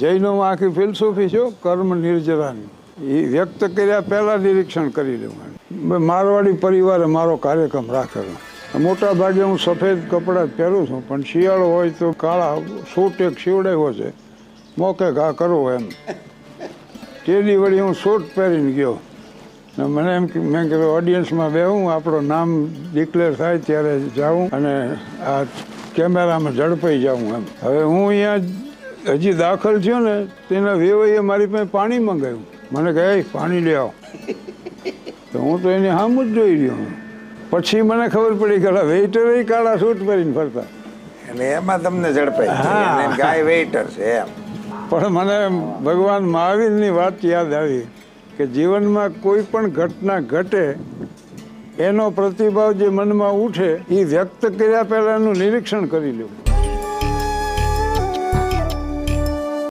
જૈનોમાં આખી ફિલસોફી છે કર્મ નિર્જરાની. એ વ્યક્ત કર્યા પહેલાં નિરીક્ષણ કરી લેવાનું. મારવાડી પરિવારે મારો કાર્યક્રમ રાખેલો. મોટા ભાગે હું સફેદ કપડાં જ પહેરું છું, પણ શિયાળો હોય તો કાળા સૂટ એક શિવડાવ્યો છે. મોકે ઘા કરવો એમ. તેની વળી હું સૂટ પહેરીને ગયો. ને મને એમ મેં કીધું ઓડિયન્સમાં બેહું, આપણું નામ ડિક્લેર થાય ત્યારે જાઉં અને આ કેમેરામાં ઝડપાઈ જાઉં એમ. હવે હું અહીંયા હજી દાખલ થયો ને તેના વેવાઈએ મારી પાસે પાણી મંગાવ્યું. મને કહે પાણી લે આવો. તો હું તો એને હામ જ જોઈ રહ્યો પછી મને ખબર પડી કે વેઇટરે કાળા સૂટ પહેરીને ફરતા. એટલે એમાં તમને ઝડપાઈ હા. ગાય વેઇટર છે એમ. પણ મને ભગવાન મહાવીરની વાત યાદ આવી કે જીવનમાં કોઈ પણ ઘટના ઘટે એનો પ્રતિભાવ જે મનમાં ઉઠે એ વ્યક્ત કર્યા પહેલાંનું નિરીક્ષણ કરી લેવું